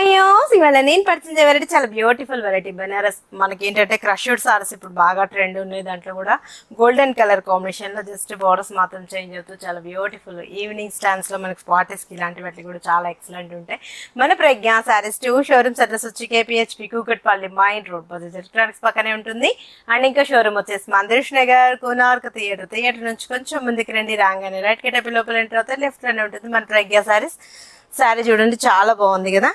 అయ్యో ఇవాళ నేను పరిచయం వెరైటీ చాలా బ్యూటిఫుల్ వెరైటీ బెనారస్ మనకి ఏంటంటే క్రష్డ్ సారీస్ ఇప్పుడు బాగా ట్రెండ్ ఉన్నాయి దాంట్లో కూడా. గోల్డెన్ కలర్ కాంబినేషన్లో జస్ట్ బోర్డర్స్ మాత్రం చేంజ్ అవుతూ చాలా బ్యూటిఫుల్ ఈవినింగ్ స్టాండ్స్లో మనకి పార్టీస్కి ఇలాంటి వాటి కూడా చాలా ఎక్సలెంట్ ఉంటాయి. మన Pragna saris two showrooms address వచ్చి KPHB Kukatpally main road Bajaj electronics పక్కనే ఉంటుంది. అండ్ ఇంకా షోరూమ్ వచ్చేసి మందిరేష్ నగర్ కోనార్క్ థియేటర్ థియేటర్ నుంచి కొంచెం ముందుకు రండి రాగానే రైట్ కేటపి లోపల ఎంటర్ అవుతే లెఫ్ట్లోనే ఉంటుంది మన ప్రజ్ఞ సారీస్. శారీ చూడండి చాలా బాగుంది కదా?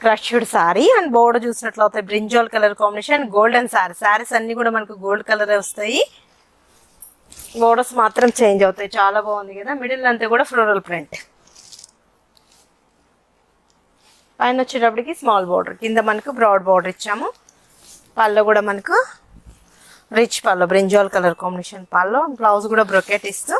క్రష్డ్ సారీ అండ్ బోర్డర్ చూసినట్లయితే brinjal colour combination golden sari saris అన్ని కూడా మనకు గోల్డ్ కలర్ వస్తాయి. బోర్డర్స్ మాత్రం చేంజ్ అవుతాయి. చాలా బాగుంది కదా. మిడిల్ అంతా కూడా ఫ్లోరల్ ప్రింట్ పైన వచ్చేటప్పటికి స్మాల్ బోర్డర్ కింద మనకు బ్రాడ్ బోర్డర్ ఇచ్చాము. పళ్ళు కూడా మనకు రిచ్ పళ్ళు. బ్రింజాల్ కలర్ కాంబినేషన్ పళ్ళు. బ్లౌజ్ కూడా బ్రొకెట్ ఇస్తూ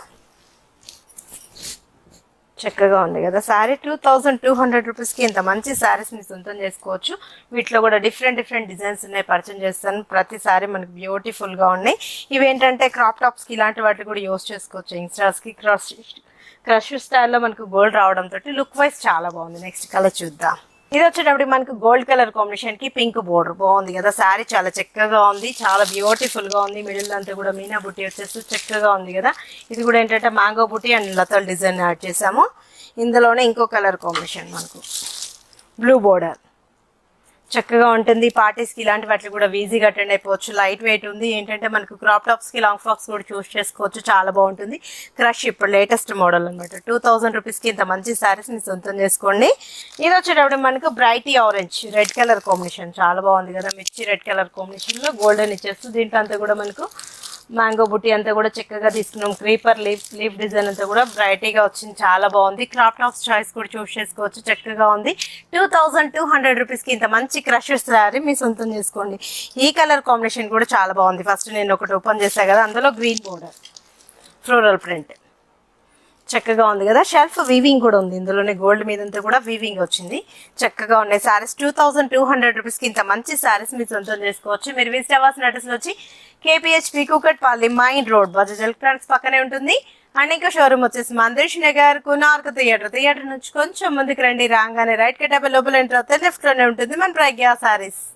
చక్కగా ఉంది కదా. Sari two thousand two hundred రూపీస్కి ఇంత మంచి శారీస్ని సొంతం చేసుకోవచ్చు. వీటిలో కూడా డిఫరెంట్ డిఫరెంట్ డిజైన్స్ ఉన్నాయి. పరిచయం చేస్తాను. ప్రతి సారీ మనకి బ్యూటిఫుల్గా ఉన్నాయి. ఇవేంటంటే క్రాప్ టాప్స్కి ఇలాంటి వాటికి కూడా యూస్ చేసుకోవచ్చు. యంగ్స్టర్స్కి క్రష్ క్రష్ స్టైల్లో మనకు గోల్డ్ రావడంతో లుక్ వైజ్ చాలా బాగుంది. నెక్స్ట్ కలర్ చూద్దాం. ఇది వచ్చేటప్పుడు మనకు గోల్డ్ కలర్ కాంబినేషన్కి పింక్ బోర్డర్. బాగుంది కదా. శారీ చాలా చక్కగా ఉంది. చాలా బ్యూటిఫుల్గా ఉంది. మిడిల్ అంతా కూడా మీనా బుట్టి వచ్చేసి చక్కగా ఉంది కదా. ఇది కూడా ఏంటంటే మ్యాంగో బుట్టి అండ్ లతల్ డిజైన్ యాడ్ చేసాము. ఇందులోనే ఇంకో కలర్ కాంబినేషన్ మనకు. Blue border. చక్కగా ఉంటుంది. పార్టీస్కి ఇలాంటి వాటికి కూడా ఈజీగా అటెండ్ అయిపోవచ్చు. లైట్ వెయిట్ ఉంది. ఏంటంటే మనకు క్రాప్ టాప్స్కి లాంగ్ ఫ్రాక్స్ కూడా చూస్ చేసుకోవచ్చు. చాలా బాగుంటుంది. క్రష్ ఇప్పుడు లేటెస్ట్ మోడల్ అనమాట టూ థౌసండ్ రూపీస్కి ఇంత మంచి శారీస్ని సొంతం చేసుకోండి. ఇది వచ్చేటప్పుడు మనకు bright orange red colour combination చాలా బాగుంది కదా. మిర్చి రెడ్ కలర్ కాంబినేషన్లో గోల్డెన్ ఇచ్చేస్తుంది దీంట్లో అంతా కూడా మనకు మ్యాంగో బుట్టి అంతా కూడా చక్కగా తీసుకున్నాం. క్రీపర్ లీఫ్ లీఫ్ డిజైన్ అంతా కూడా బ్రైటీగా వచ్చింది. చాలా బాగుంది. క్రాప్ టాప్స్ చాయిస్ కూడా చూస్ చేసుకోవచ్చు. చక్కగా ఉంది. టూ థౌజండ్ టూ హండ్రెడ్ రూపీస్కి ఇంత మంచి క్రష్ శారీ మీ సొంతం చేసుకోండి. ఈ కలర్ కాంబినేషన్ కూడా చాలా బాగుంది. ఫస్ట్ నేను ఒకటి ఓపెన్ చేశాను కదా అందులో గ్రీన్ బోర్డర్. Floral print. చక్కగా ఉంది కదా? షెల్ఫ్ వీవింగ్ కూడా ఉంది. ఇందులోనే గోల్డ్ మీద అంతా కూడా వీవింగ్ వచ్చింది. చక్కగా ఉన్నాయి. Saris two thousand two hundred రూపీస్కి ఇంత మంచి సారీస్ మీరు సొంతం చేసుకోవచ్చు. మీరు విజిట్ అవ్వాల్సిన అడ్రస్ వచ్చి కేపీహెచ్పి పాలి మైన్ రోడ్ బజాజ్ ఎలక్ట్రానిక్స్ పక్కనే ఉంటుంది. అండ్ ఇంకా షోరూమ్ వచ్చేసి మందిరేష్ నగర్ కునార్క థియేటర్ థియేటర్ నుంచి కొంచెం ముందుకు రండి. రాగానే రైట్ కట్టే లోపల ఎంటర్ అవుతే లెఫ్ట్లోనే ఉంటుంది. మన ప్రజ్ఞా సారీస్